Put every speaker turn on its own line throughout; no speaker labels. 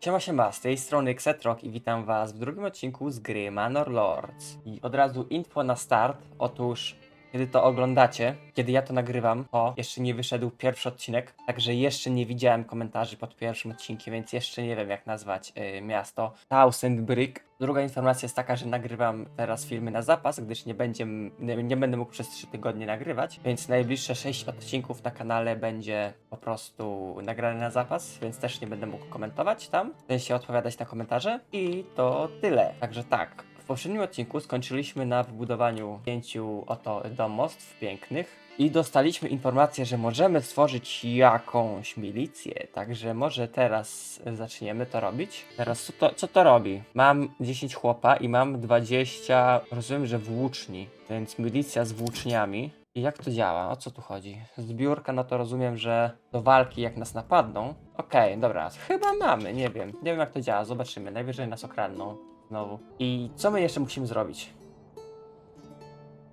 Siema siema, z tej strony Xetrok i witam was w drugim odcinku z gry Manor Lords. I od razu info na start. Otóż, kiedy to oglądacie, kiedy ja to nagrywam, to jeszcze nie wyszedł pierwszy odcinek, także jeszcze nie widziałem komentarzy pod pierwszym odcinkiem, więc jeszcze nie wiem jak nazwać y, miasto. Thousand Brick. Druga informacja jest taka, że nagrywam teraz filmy na zapas, gdyż nie, będzie, nie, nie będę mógł przez 3 tygodnie nagrywać, więc najbliższe 6 odcinków na kanale będzie po prostu nagrane na zapas, więc też nie będę mógł komentować tam, w sensie odpowiadać na komentarze i to tyle. Także tak, poprzednim odcinku skończyliśmy na wybudowaniu pięciu oto domostw pięknych i dostaliśmy informację, że możemy stworzyć jakąś milicję, także może teraz zaczniemy to robić. Teraz co to, co to robi? Mam 10 chłopa i mam 20, rozumiem, że włóczni, więc milicja z włóczniami. I jak to działa? O co tu chodzi? Zbiórka, no to rozumiem, że do walki jak nas napadną. Okej, dobra, chyba mamy, nie wiem. Nie wiem jak to działa, zobaczymy. Najwyżej nas okradną znowu. I co my jeszcze musimy zrobić?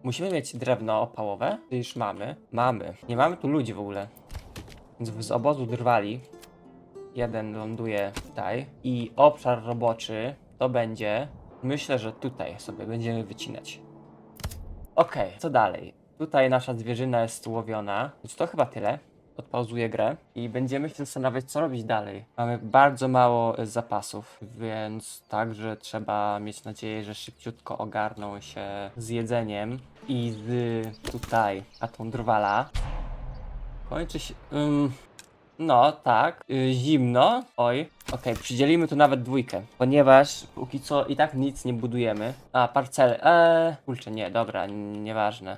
Musimy mieć drewno opałowe. Już mamy. Mamy. Nie mamy tu ludzi w ogóle. Więc z obozu drwali. Jeden ląduje tutaj. I obszar roboczy to będzie. Myślę, że tutaj sobie będziemy wycinać. Okej, co dalej? Tutaj nasza zwierzyna jest łowiona. Więc to chyba tyle. Odpauzuję grę i będziemy się zastanawiać, co robić dalej. Mamy bardzo mało e, zapasów, więc także trzeba mieć nadzieję, że szybciutko ogarną się z jedzeniem i z tutaj, a tą drwala. Kończy się. ym, no, tak. Y, zimno. Oj. Okej, przydzielimy tu nawet dwójkę. Ponieważ póki co i tak nic nie budujemy. A, parcele. Eee. Kurczę, nie, dobra, nieważne.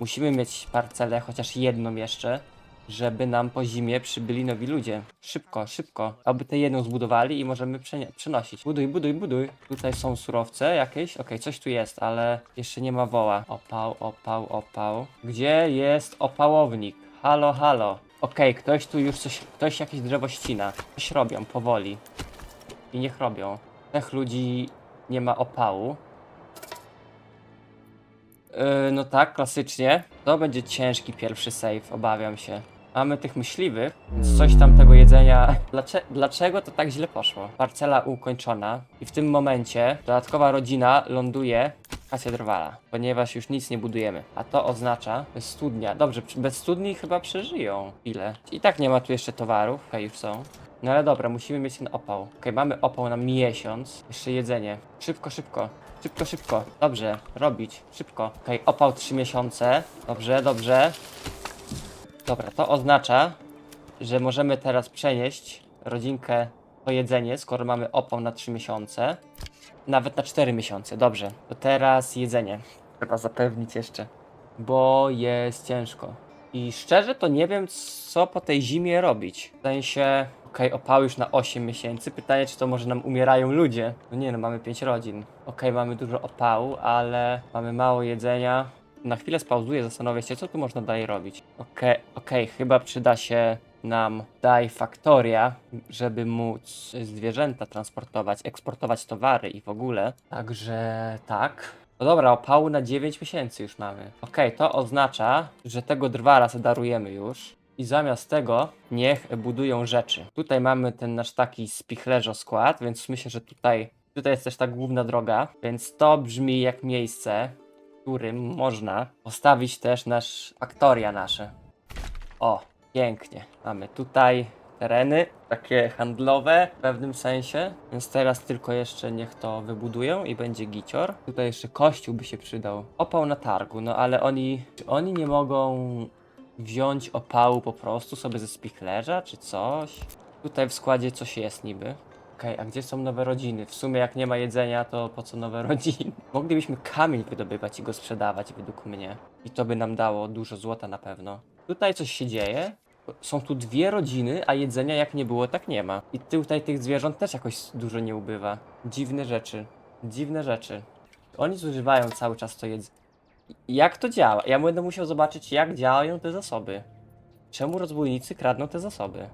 Musimy mieć parcelę, chociaż jedną jeszcze, żeby nam po zimie przybyli nowi ludzie. Szybko, szybko. Aby tę jedną zbudowali i możemy przenosić. Buduj, buduj, buduj. Tutaj są surowce jakieś. Okej, coś tu jest, ale jeszcze nie ma woła. Opał, opał, opał. Gdzie jest opałownik? Halo, halo. Okej, ktoś tu już coś, ktoś jakieś drzewo ścina. Coś robią, powoli. I niech robią. Tych ludzi nie ma opału. Yy, no tak, klasycznie. To będzie ciężki pierwszy save, obawiam się. Mamy tych myśliwych, więc coś tam tego jedzenia. Dlacze dlaczego to tak źle poszło? Parcela ukończona i w tym momencie dodatkowa rodzina ląduje kasie drwala, ponieważ już nic nie budujemy. A to oznacza bez studnia. Dobrze, bez studni chyba przeżyją. Ile? I tak nie ma tu jeszcze towarów. Okej, już są. No ale dobra, musimy mieć ten opał. Okej, mamy opał na miesiąc. Jeszcze jedzenie. Szybko, szybko. Szybko, szybko. Dobrze, robić. Szybko. Okej, opał 3 miesiące. Dobrze, dobrze. Dobra, to oznacza, że możemy teraz przenieść rodzinkę po jedzenie, skoro mamy opał na 3 miesiące. Nawet na 4 miesiące, dobrze. To teraz jedzenie. Trzeba zapewnić jeszcze. Bo jest ciężko. I szczerze to nie wiem, co po tej zimie robić. W sensie, okej, opał już na 8 miesięcy. Pytanie, czy to może nam umierają ludzie? No nie no, mamy 5 rodzin. Okej, mamy dużo opału, ale mamy mało jedzenia. Na chwilę spauzuję, zastanowię się, co tu można dalej robić. Okej, okej, chyba przyda się nam daj faktoria, żeby móc zwierzęta transportować, eksportować towary i w ogóle. Także tak. No dobra, opału na 9 miesięcy już mamy. Okej, to oznacza, że tego drwala zadarujemy już. I zamiast tego niech budują rzeczy. Tutaj mamy ten nasz taki spichlerzo skład, więc myślę, że tutaj, tutaj jest też ta główna droga, więc to brzmi jak miejsce, którym można postawić też nasz faktoria nasze. O, pięknie. Mamy tutaj tereny, takie handlowe w pewnym sensie. Więc teraz tylko jeszcze niech to wybudują i będzie gicior. Tutaj jeszcze kościół by się przydał. Opał na targu, no ale oni, czy oni nie mogą wziąć opału po prostu sobie ze spichlerza, czy coś? Tutaj w składzie coś jest niby. Okej, a gdzie są nowe rodziny? W sumie jak nie ma jedzenia, to po co nowe rodziny? Moglibyśmy kamień wydobywać i go sprzedawać według mnie. I to by nam dało dużo złota na pewno. Tutaj coś się dzieje. Są tu dwie rodziny, a jedzenia jak nie było, tak nie ma. I tutaj tych zwierząt też jakoś dużo nie ubywa. Dziwne rzeczy. Dziwne rzeczy. Oni zużywają cały czas to jedzenie. Jak to działa? Ja będę musiał zobaczyć, jak działają te zasoby. Czemu rozbójnicy kradną te zasoby?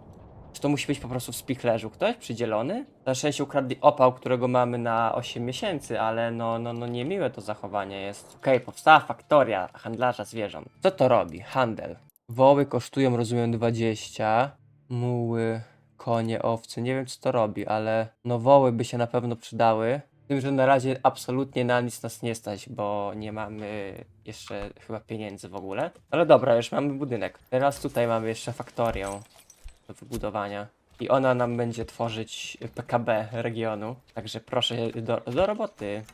Czy to musi być po prostu w spichlerzu ktoś przydzielony? Na szczęście ukradli opał, którego mamy na 8 miesięcy, ale no, no, no niemiłe to zachowanie jest. Okej, powstała faktoria handlarza zwierząt. Co to robi? Handel. Woły kosztują, rozumiem, 20. Muły Konie, owce, nie wiem co to robi, ale no woły by się na pewno przydały. Tym, że na razie absolutnie na nic nas nie stać, bo nie mamy jeszcze chyba pieniędzy w ogóle. Ale dobra, już mamy budynek. Teraz tutaj mamy jeszcze faktorię wybudowania. I ona nam będzie tworzyć PKB regionu. Także proszę do, do roboty.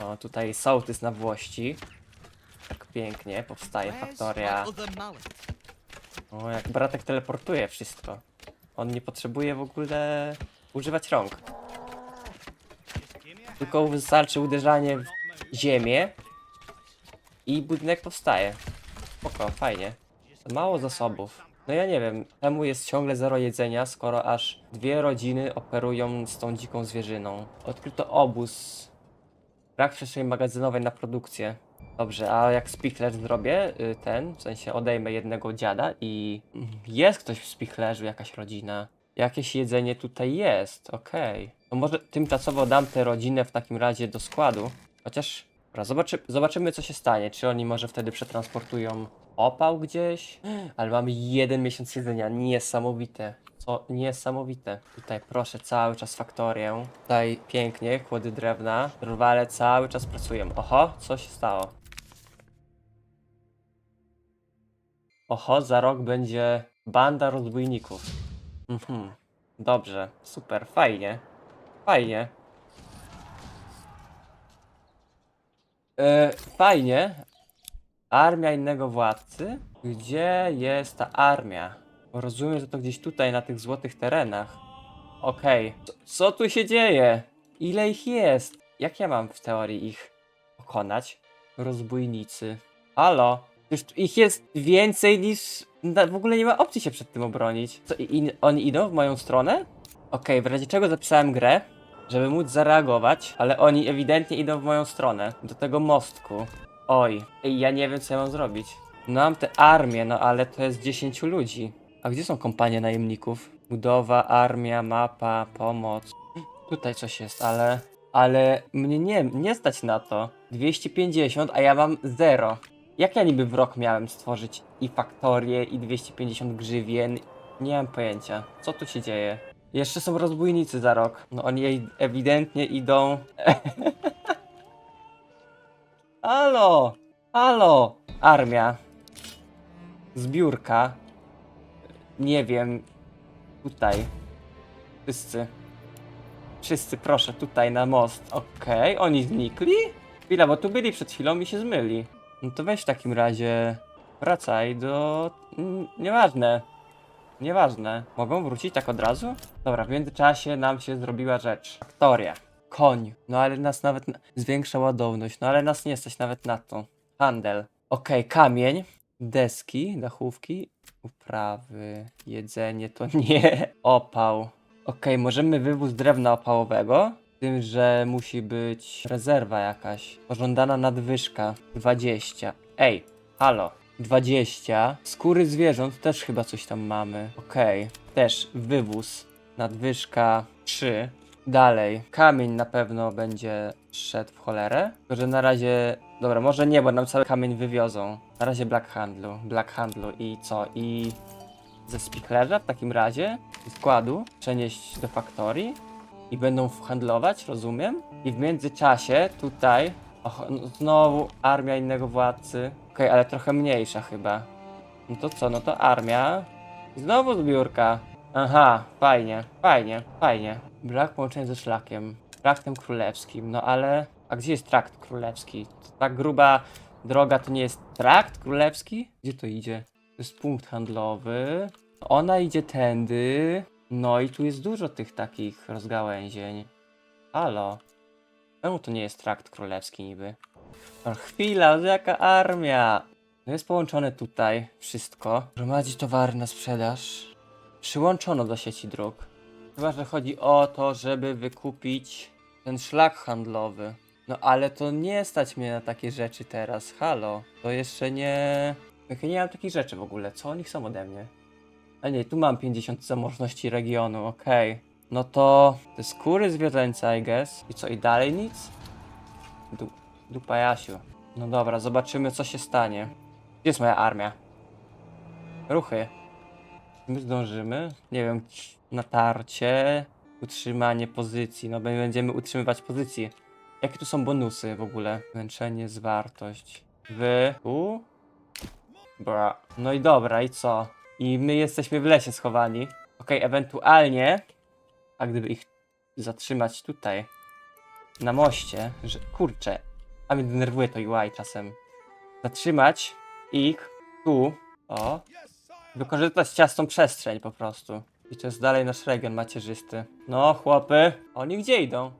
O, tutaj sołtys na włości. Tak pięknie powstaje faktoria. O, jak bratek teleportuje wszystko. On nie potrzebuje w ogóle używać rąk. Tylko wystarczy uderzanie w ziemię i budynek powstaje. Spoko, fajnie. Mało zasobów. No ja nie wiem, czemu jest ciągle zero jedzenia, skoro aż dwie rodziny operują z tą dziką zwierzyną. Odkryto obóz. Brak przestrzeni magazynowej na produkcję. Dobrze, a jak spichlerz zrobię, y, ten, w sensie odejmę jednego dziada i jest ktoś w spichlerzu, jakaś rodzina. Jakieś jedzenie tutaj jest, okej. No może tymczasowo dam tę rodzinę w takim razie do składu. Chociaż, dobra, zobaczy, zobaczymy co się stanie. Czy oni może wtedy przetransportują opał gdzieś? Ale mamy jeden miesiąc jedzenia, niesamowite. Co niesamowite. Tutaj proszę cały czas faktorię. Tutaj pięknie, kłody drewna. Drwale cały czas pracują. Oho, co się stało? Oho, za rok będzie banda rozbójników. Mhm. Dobrze, super, fajnie. Fajnie. E, fajnie. Armia innego władcy? Gdzie jest ta armia? Bo Rozumiem, że to gdzieś tutaj, na tych złotych terenach. Okej. Co, co tu się dzieje? Ile ich jest? Jak ja mam w teorii ich pokonać? Rozbójnicy. Halo? Już ich jest więcej niż... W ogóle nie ma opcji się przed tym obronić. Co, i, i, oni idą w moją stronę? Okej, w razie czego zapisałem grę, żeby móc zareagować, ale oni ewidentnie idą w moją stronę, do tego mostku. Oj, ja nie wiem co ja mam zrobić. No mam tę armię, no ale to jest 10 ludzi. A gdzie są kompanie najemników? Budowa, armia, mapa, pomoc. Tutaj coś jest, ale... Ale mnie nie, nie stać na to. 250, a ja mam 0. Jak ja niby w rok miałem stworzyć i faktorię, i 250 grzywien? Nie mam pojęcia. Co tu się dzieje? Jeszcze są rozbójnicy za rok. No oni ewidentnie idą. Halo! Halo! Armia. Zbiórka. Nie wiem. Tutaj. Wszyscy. Wszyscy, proszę, tutaj na most. Okej, oni znikli? Chwila, bo tu byli przed chwilą i się zmyli. No to weź w takim razie. Wracaj do. Mm, Nieważne. Nieważne. Mogą wrócić tak od razu? Dobra, w międzyczasie nam się zrobiła rzecz. Faktoria. Koń. No ale nas nawet na... zwiększa ładowność. No ale nas nie stać nawet na to. Handel. Okej, kamień. Deski, dachówki. Uprawy. Jedzenie to nie. Opał. Okej, możemy wywóz drewna opałowego. Tym, że musi być rezerwa jakaś. Pożądana nadwyżka. 20. Ej, halo. 20. Skóry zwierząt też chyba coś tam mamy. Okej. Też wywóz. Nadwyżka 3. Dalej. Kamień na pewno będzie szedł w cholerę. Tylko, że na razie. Dobra, może nie, bo nam cały kamień wywiozą. Na razie Black Handlu. Black Handlu i co? I ze spichlerza w takim razie składu przenieść do faktorii i będą handlować, rozumiem? I w międzyczasie tutaj och, no, znowu armia innego władcy. Okej, ale trochę mniejsza chyba. No to co, no to armia. Znowu zbiórka. Aha, fajnie, fajnie, fajnie. Brak połączenia ze szlakiem. Traktem królewskim, no ale... A gdzie jest trakt królewski? Tak gruba droga to nie jest trakt królewski? Gdzie to idzie? To jest punkt handlowy. Ona idzie tędy. No i tu jest dużo tych takich rozgałęzień. Halo. Czemu to nie jest trakt królewski niby? No chwila, jaka armia! No jest połączone tutaj wszystko. Gromadzi towary na sprzedaż. Przyłączono do sieci dróg. Chyba, że chodzi o to, żeby wykupić ten szlak handlowy. No ale to nie stać mnie na takie rzeczy teraz. Halo. To jeszcze nie... Ja nie mam takich rzeczy w ogóle. Co oni chcą ode mnie? A nie, tu mam 50 zamożności regionu, okej. No to te skóry zwierzęce, I guess. I co, i dalej nic? Du dupa Jasiu. No dobra, zobaczymy co się stanie. Gdzie jest moja armia? Ruchy. My zdążymy? Nie wiem, natarcie, utrzymanie pozycji. No my będziemy utrzymywać pozycji. Jakie tu są bonusy w ogóle? Męczenie, zwartość. Wy, tu? Bra. No i dobra, i co? I my jesteśmy w lesie schowani. Okej, ewentualnie, a gdyby ich zatrzymać tutaj, na moście, że kurczę, a mnie denerwuje to UI czasem. Zatrzymać ich tu, o, wykorzystać ciasną przestrzeń po prostu. I to jest dalej nasz region macierzysty. No, chłopy, oni gdzie idą?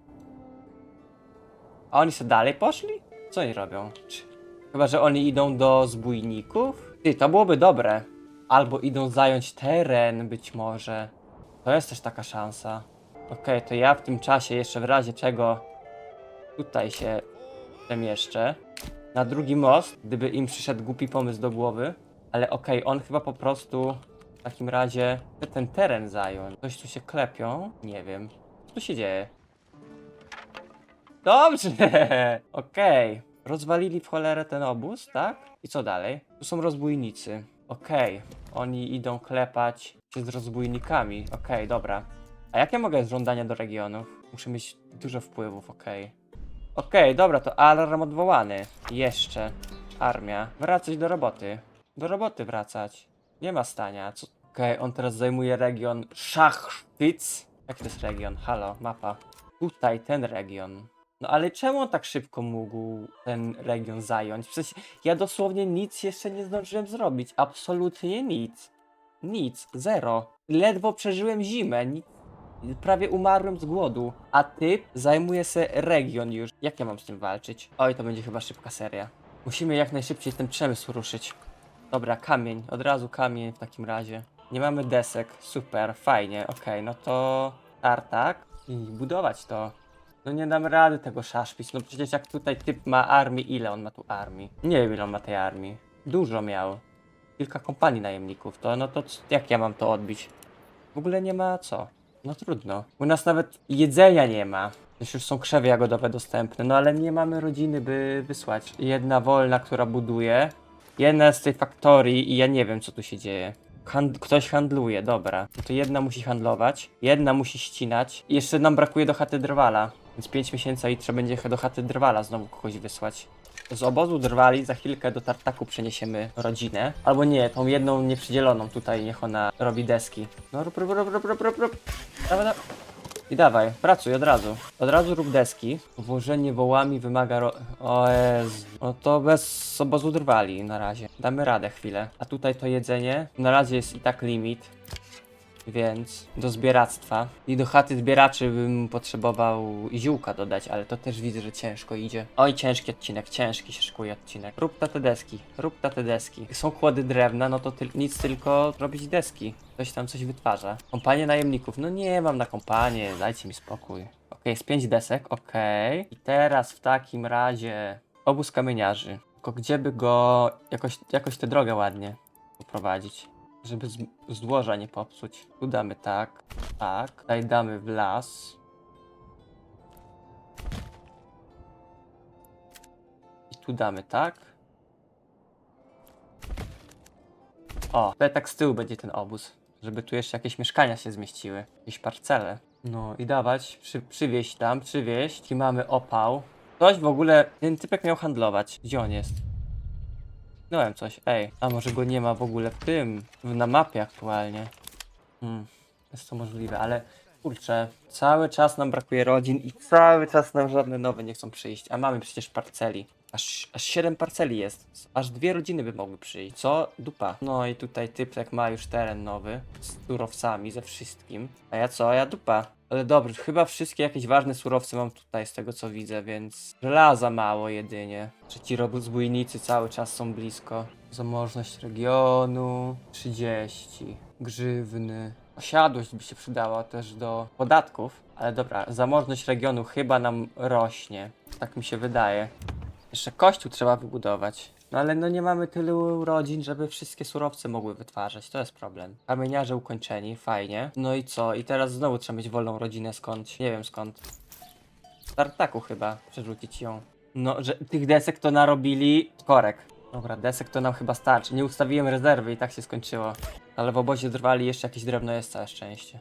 A oni sobie dalej poszli? Co oni robią? Czy... Chyba, że oni idą do zbójników? Ty, to byłoby dobre. Albo idą zająć teren, być może. To jest też taka szansa. Okej, to ja w tym czasie jeszcze w razie czego tutaj się przemieszczę. Na drugi most, gdyby im przyszedł głupi pomysł do głowy. Ale okej, on chyba po prostu w takim razie chce ten teren zająć. Coś tu się klepią? Nie wiem. Co tu się dzieje? Dobrze! Okej. Rozwalili w cholerę ten obóz, tak? I co dalej? Tu są rozbójnicy. Okej. Oni idą klepać się z rozbójnikami. Okej, dobra. A jakie mogę żądania do regionów? Muszę mieć dużo wpływów, okej. Okej, dobra, to alarm odwołany. Jeszcze. Armia. Wracać do roboty. Do roboty wracać. Nie ma stania. Co? Okej, on teraz zajmuje region Szachwitz. Jaki to jest region? Halo, mapa. Tutaj, ten region. No ale czemu on tak szybko mógł ten region zająć? Przecież ja dosłownie nic jeszcze nie zdążyłem zrobić. Absolutnie nic. Nic. Zero. Ledwo przeżyłem zimę. Prawie umarłem z głodu. A ty zajmuje se region już. Jak ja mam z tym walczyć? Oj, to będzie chyba szybka seria. Musimy jak najszybciej ten przemysł ruszyć. Dobra, kamień. Od razu kamień w takim razie. Nie mamy desek. Super, fajnie. Okej, no to tartak i budować to. No nie dam rady tego szaszpić. No przecież jak tutaj typ ma armii, ile on ma tu armii? Nie wiem ile on ma tej armii. Dużo miał. Kilka kompanii najemników. To no to jak ja mam to odbić? W ogóle nie ma co. No trudno. U nas nawet jedzenia nie ma. Już są krzewy jagodowe dostępne, no ale nie mamy rodziny, by wysłać. Jedna wolna, która buduje. Jedna z tej faktorii i ja nie wiem, co tu się dzieje. Hand ktoś handluje, dobra. To jedna musi handlować, jedna musi ścinać. I jeszcze nam brakuje do chaty drwala. Więc 5 miesięcy i trzeba będzie do chaty drwala znowu kogoś wysłać. Z obozu drwali za chwilkę do tartaku przeniesiemy rodzinę. Albo nie, tą jedną nieprzydzieloną tutaj, niech ona robi deski. No rób, rób, rób, rób, rób, rób, rób. Dawaj, dawaj. I dawaj, pracuj od razu. Od razu rób deski. Włożenie wołami wymaga ro... O Jezu. No to bez obozu drwali na razie. Damy radę chwilę. A tutaj to jedzenie. Na razie jest i tak limit. Więc do zbieractwa. I do chaty zbieraczy bym potrzebował ziółka dodać, ale to też widzę, że ciężko idzie. Oj, ciężki odcinek, ciężki się szykuje odcinek. Rób ta te deski, rób ta te deski. Są kłody drewna, no to ty nic tylko robić deski. Ktoś tam coś wytwarza. Kompanie najemników, no nie mam na kompanię, dajcie mi spokój. Okej, jest pięć desek, okej. I teraz w takim razie obóz kamieniarzy. Tylko gdzie by go jakoś, jakoś tę drogę ładnie poprowadzić? Żeby złoża nie popsuć. Tu damy tak, tak. Tutaj damy w las. I tu damy tak. O, tutaj tak z tyłu będzie ten obóz. Żeby tu jeszcze jakieś mieszkania się zmieściły. Jakieś parcele. No i dawać, przy, przywieźć tam, przywieźć. I mamy opał. Ktoś w ogóle, ten typek miał handlować. Gdzie on jest? Znałem coś, ej. A może go nie ma w ogóle w tym, na mapie aktualnie. Hmm, jest to możliwe, ale kurczę, cały czas nam brakuje rodzin i cały czas nam żadne nowe nie chcą przyjść, a mamy przecież parceli. Aż, aż 7 parceli jest, aż dwie rodziny by mogły przyjść. Co? Dupa. No i tutaj typek ma już teren nowy, z surowcami, ze wszystkim. A ja co? A ja dupa. Ale dobrze, chyba wszystkie jakieś ważne surowce mam tutaj z tego co widzę, więc żelaza mało jedynie. Że ci rozbójnicy cały czas są blisko. Zamożność regionu 30. Grzywny. Osiadłość by się przydała też do podatków. Ale dobra, zamożność regionu chyba nam rośnie. Tak mi się wydaje. Jeszcze kościół trzeba wybudować. No ale no nie mamy tylu rodzin, żeby wszystkie surowce mogły wytwarzać. To jest problem. Kamieniarze ukończeni, fajnie. No i co? I teraz znowu trzeba mieć wolną rodzinę skądś. Nie wiem skąd. Z Tartaku chyba. Przerzucić ją. No, że tych desek to narobili korek. Dobra, desek to nam chyba starczy. Nie ustawiłem rezerwy i tak się skończyło. Ale w obozie drwali jeszcze jakieś drewno jest, całe szczęście.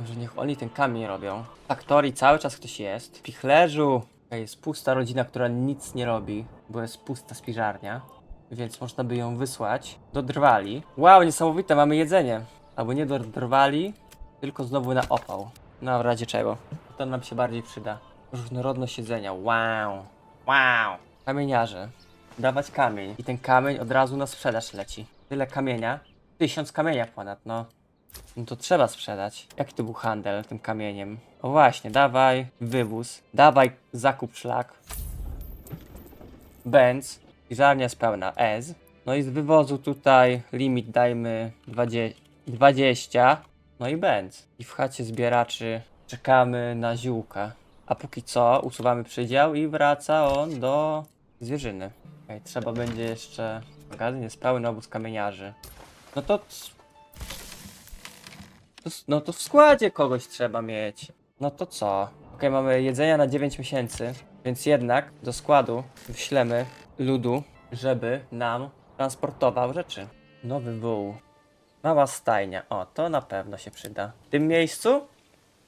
Może niech oni ten kamień robią. W Faktorii cały czas ktoś jest. Pichlerzu jest pusta rodzina, która nic nie robi, bo jest pusta spiżarnia. Więc można by ją wysłać do drwali. Wow, niesamowite, mamy jedzenie. Albo nie do drwali, tylko znowu na opał. No w razie czego. To nam się bardziej przyda. Różnorodność jedzenia. Wow. Wow. Kamieniarze. Dawać kamień. I ten kamień od razu na sprzedaż leci. Tyle kamienia. Tysiąc kamienia ponad, no. No to trzeba sprzedać. Jaki to był handel tym kamieniem? O właśnie, dawaj wywóz. Dawaj zakup szlak. Benz. Piżarnia jest pełna. Ez. No i z wywozu tutaj limit dajmy 20. 20. No i Benz. I w chacie zbieraczy czekamy na ziółka. A póki co usuwamy przydział i wraca on do zwierzyny. Okej, trzeba będzie jeszcze... Magazyn jest pełny obóz kamieniarzy. No to... to No to w składzie kogoś trzeba mieć. No to co? Okej, mamy jedzenia na 9 miesięcy, więc jednak do składu wyślemy ludu, żeby nam transportował rzeczy. Nowy wół. Mała stajnia. O, to na pewno się przyda. W tym miejscu,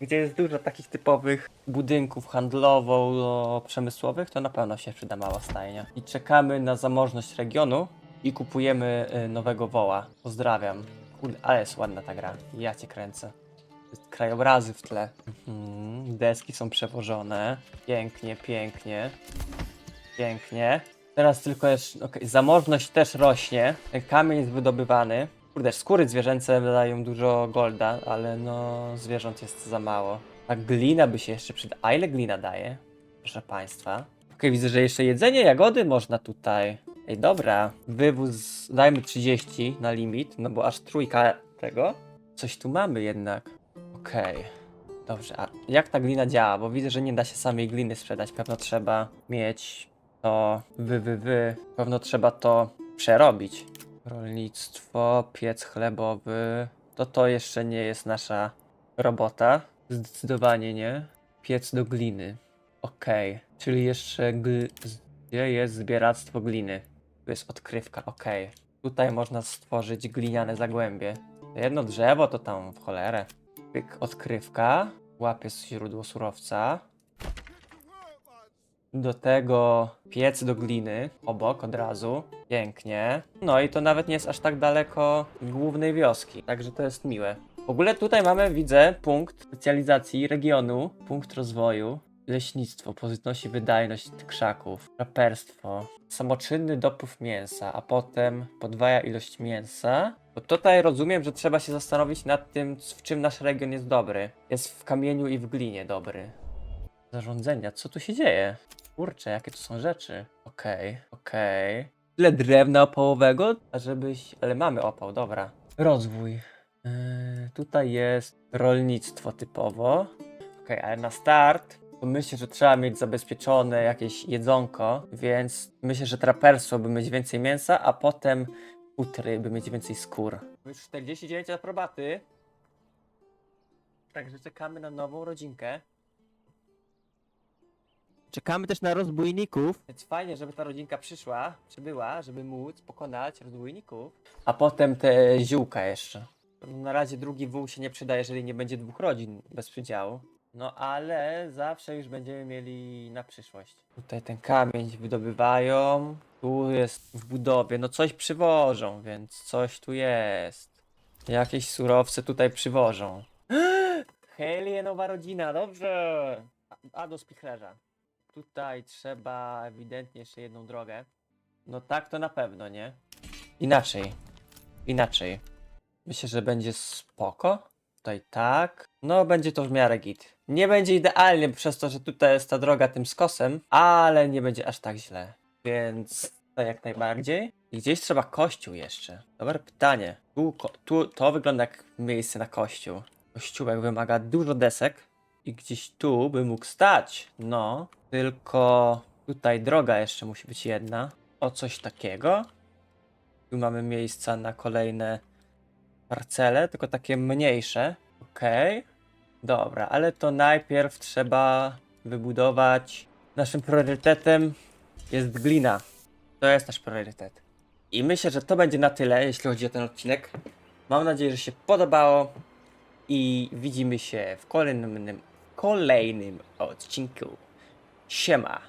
gdzie jest dużo takich typowych budynków handlowo-przemysłowych, to na pewno się przyda mała stajnia. I czekamy na zamożność regionu i kupujemy y, nowego woła. Pozdrawiam. Kurde, ale jest ładna ta gra. Ja cię kręcę. Krajobrazy w tle. Mhm, deski są przewożone. Pięknie, pięknie. Pięknie. Teraz tylko jest. okej, zamożność też rośnie. Ten kamień jest wydobywany. Kurde, skóry zwierzęce dają dużo golda, ale no zwierząt jest za mało. A glina by się jeszcze przyda. A ile glina daje? Proszę państwa. Okej, widzę, że jeszcze jedzenie, jagody można tutaj. Ej, dobra. Wywóz dajmy 30 na limit, no bo aż trójka tego. Coś tu mamy jednak. Okej. Dobrze, a jak ta glina działa? Bo widzę, że nie da się samej gliny sprzedać. Pewno trzeba mieć to wy, wy, wy. Pewno trzeba to przerobić. Rolnictwo, piec chlebowy. To to jeszcze nie jest nasza robota. Zdecydowanie nie. Piec do gliny. Okej, czyli jeszcze gl... gdzie jest zbieractwo gliny? Tu jest odkrywka, okej. Tutaj można stworzyć gliniane zagłębie. Jedno drzewo to tam w cholerę. Pyk, odkrywka. Łapie źródło surowca. Do tego piec do gliny obok od razu. Pięknie. No i to nawet nie jest aż tak daleko głównej wioski, także to jest miłe. W ogóle tutaj mamy, widzę, punkt specjalizacji regionu, punkt rozwoju. Leśnictwo podnosi wydajność krzaków, raperstwo, samoczynny dopływ mięsa, a potem podwaja ilość mięsa. Bo tutaj rozumiem, że trzeba się zastanowić nad tym, w czym nasz region jest dobry. Jest w kamieniu i w glinie dobry. Zarządzenia, co tu się dzieje? Kurczę, jakie tu są rzeczy. Okej, okej. Tyle drewna opałowego, żebyś... Ale mamy opał, dobra. Rozwój. Yy, tutaj jest rolnictwo typowo. Okej, ale na start to myślę, że trzeba mieć zabezpieczone jakieś jedzonko, więc myślę, że traperstwo by mieć więcej mięsa, a potem futry by mieć więcej skór. Już 49 aprobaty. Także czekamy na nową rodzinkę. Czekamy też na rozbójników. Więc fajnie, żeby ta rodzinka przyszła, przybyła, żeby móc pokonać rozbójników. A potem te ziółka jeszcze. Na razie drugi wół się nie przyda, jeżeli nie będzie dwóch rodzin bez przydziału. No ale zawsze już będziemy mieli na przyszłość. Tutaj ten kamień wydobywają. Tu jest w budowie. No coś przywożą, więc coś tu jest. Jakieś surowce tutaj przywożą. Helie, nowa rodzina, dobrze. A, a do spichlerza. Tutaj trzeba ewidentnie jeszcze jedną drogę. No tak to na pewno, nie? Inaczej. Inaczej. Myślę, że będzie spoko. Tutaj tak. No, będzie to w miarę git. Nie będzie idealnie przez to, że tutaj jest ta droga tym skosem, ale nie będzie aż tak źle. Więc to jak najbardziej. I gdzieś trzeba kościół jeszcze. Dobre pytanie. Tu, tu to wygląda jak miejsce na kościół. Kościółek wymaga dużo desek i gdzieś tu by mógł stać. No, tylko tutaj droga jeszcze musi być jedna. O coś takiego. Tu mamy miejsca na kolejne parcele, tylko takie mniejsze. Okej. Dobra, ale to najpierw trzeba wybudować. Naszym priorytetem jest glina. To jest nasz priorytet. I myślę, że to będzie na tyle, jeśli chodzi o ten odcinek. Mam nadzieję, że się podobało. I widzimy się w kolejnym, kolejnym odcinku. Siema.